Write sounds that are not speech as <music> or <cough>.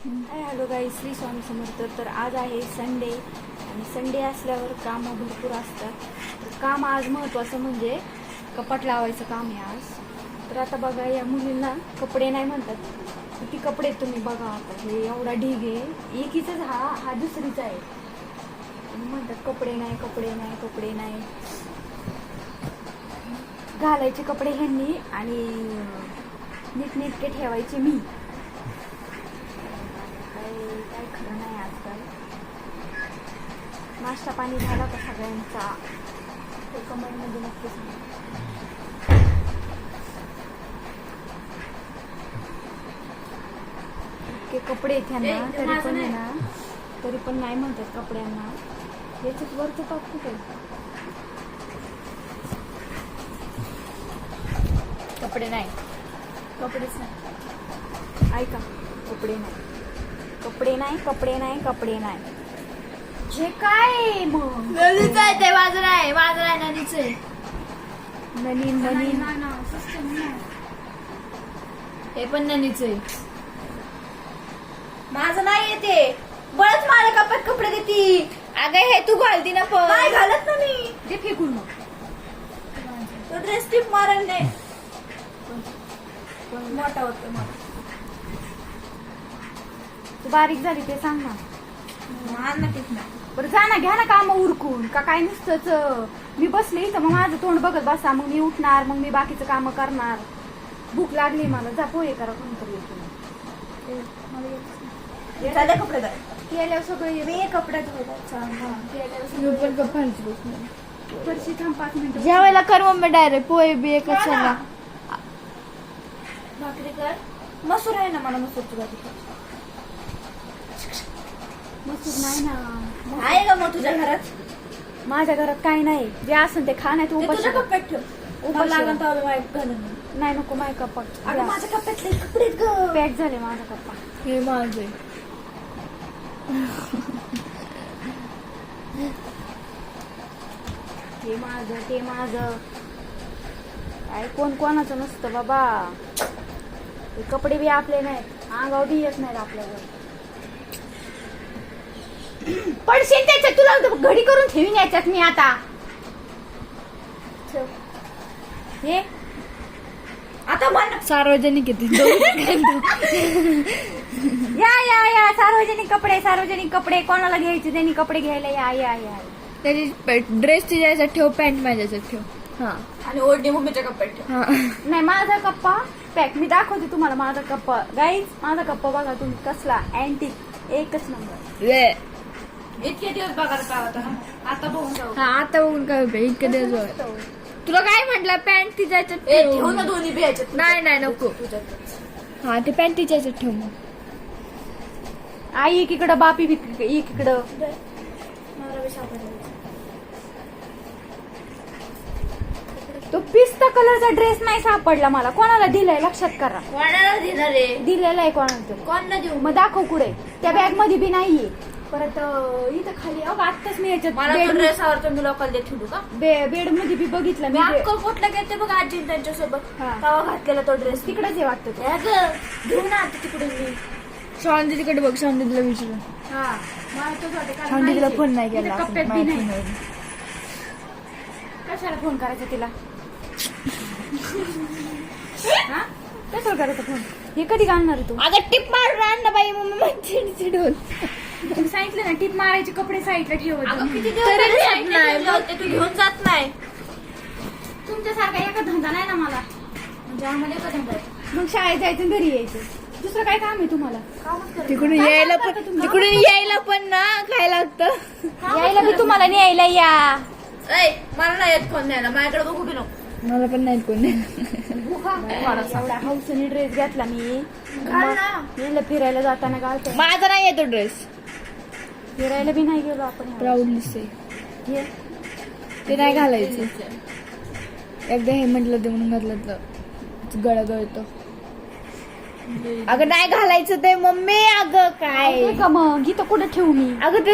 Hi hello गाई श्री स्वामी समर्थ. तर आज आहे संडे आणि संडे असल्यावर कामं भरपूर असतात. तर काम आज महत्त्वाचं म्हणजे कपाट लावायचं काम आहे आज. तर आता बघा या मुलींना कपडे नाही म्हणतात. किती कपडे तुम्ही बघा आता. हे एवढा ढीग आहे. एकीचाच हा हा दुसरीचा आहे. म्हणतात कपडे नाही कपडे नाही कपडे नाही. घालायचे कपडे ह्यांनी आणि नीटनेटके ठेवायचे मी. काय काय खरं नाही आजकाल नाश्ता पाणी झाला का सगळ्यांचा? ते कमेंटमध्ये नक्की सांगा इतके कपडे ए, ते तरी पण आहे. ना तरी पण नाही म्हणतात कपड्यांना. याच्यात वरचं टॉप कुठे? कपडे नाही. कपडेच नाही. ऐका कपडे नाही. कपडे नाही कपडे नाही कपडे नाही. जे काय आहे मग? नदीचं आहे ते माझं नाही नदीचं आहे. नवीन हे पण नदीचं आहे. माझं नाही येते. बळच माझ्या कपात कपडे देती. अगं हे तू घालती ना पण. नाही घालत ना मी ते फेकून मग तो ड्रेस टिप मारल नाही मोठा होतो मग तू बारीक झाली ते सांग ना. बरं जा ना घ्या ना काम उरकून. का काय नुसतंच अं, मी बसले इथं मग माझं तोंड बघत बसा. मग मी उठणार मग मी बाकीचं काम करणार. भूक लागली मला. जा पोहे करा कोणतरी येतो झाले कपडे केल्यावर सगळं येतं. मी कपडे. फरशी थांब पाच मिनिटं. जेवायला कर मम्मी डायरेक्ट. पोहे बी भाकरी कर. मसूर आहे ना मला मसूरची भाजी. मसूर नाही ना. आहे का मग तुझ्या घरात? माझ्या घरात काही नाही. जे असेल ते खा नाही ते उपाशी तुझ्या. कप्प्यात ठेव. उपाशी मला लागन. तर वाईट घालून नाही नको माय कप्पा अगं माझ्या कप्प्यातले कपडे आहेत ग. पॅक झाले माझा कप्पा. हे माझे. हे माझं ते माझं. काय कोण कोणाचं नसतं बाबा. ते कपडे बी आपले नाहीत. अंगावर बी येत नाहीत आपल्यावर. पडशील त्याच्यात तुला घडी करून ठेवीन याच्यात मी आता. हे? आता म्हण सार्वजनिक येते <laughs> या या या. सार्वजनिक कपडे सार्वजनिक कपडे. कोणाला घ्यायचे त्यांनी कपडे घ्यायला? या या या. त्याची ड्रेस तिच्या ठेव पॅन्ट माझ्या ठेव. हा. आणि ओढणी मम्मीच्या कप्प्यात ठेव. हा. नाही माझा कप्पा? पॅक मी दाखवते तुम्हाला माझा कप्पा. गाईज माझा कप्पा बघा तुम्ही कसला. अँटिक एकच नंबर. इतके दिवस बघायला काय होता. ना आता बघून जाऊ. हा आता बघून काय उपयोग इतके दिवस बघा. तुला काय म्हटलं? पॅन्ट तिच्या याच्यात ए ठेव. ठेव ना दोन्ही बी ह्याच्यात. नाही नाही नको. हा ते पॅन्ट तिच्या ठेव मग. आई एकीकडं बापी बी एकीकडं. तो पिस्ता कलरचा ड्रेस नाही सापडला मला. कोणाला दिलाय? लक्षात करा. कोणाला देणार रे? दिलेला आहे कोणाला तरी कोण ना देऊ? मग दाखव कुठे. त्या बॅगमध्ये बी नाहीये. परत इथं खाली अगं आत्ताच मी याच्यात मला तो बेड ड्रेस आवडतो मी लोकांना देत ठेवू का? बेडमध्ये बी बघितलं मी मी अक्कलकोटला गेलते बघ आजी त्यांच्यासोबत. हा. तेव्हा घातलेला तो ड्रेस तिकडेच आहे वाटतं तो. हे ग, घेऊन आता तिकडून मी. शांती तिकडे बघ शांती तिला विचारू. हा. मला तोच वाटतं, कारण शांती तिला नाहीये. फोन नाही इथं केला कप्प्यात बी नाही. कशाला फोन करायचा तिला? <laughs> हा? कशाला करायचा फोन हे कधी घालणार तू? अगं टिप मारून आण ना बाई मम्मी चिडचिड होत तुम्ही सांगितलं ना टीप मारायचे कपडे साईडला ठेवत अगं, जा. किती दिवस तरी झाले येत साईडला नाही. ठेवले होते, तू घेऊन जात नाही. तुमच्यासारखा एका धंदा नाही ना मला. म्हणजे आम्हाला एकच धंदा आहे. मग शाळेत जायचं आणि घरी यायचं. दुसरं काय काम आहे तुम्हाला? कामच करत तिकडून यायला पण? तिकडून यायला पण ना काय लागतं? यायला मी तुम्हाला न्यायला या. मला नाही येत फोन द्यायला माझ्याकडे बघू बी नको. मला पण नाही कोण एवढा हौसनी ड्रेस घेतला मी. घाल ना. गेलं फिरायला जाताना घालतो माझा नाही येतो ड्रेस फिरायला बी नाही गेलो आपण आहे हे, ते नाही घालायचं. एकदा हे म्हटलं ते म्हणून घातलं तर गळ गळतो अगं नाही घालायचं ते मम्मी अगं काय? का मग? इथं कुठं ठेवू मी? अगं ते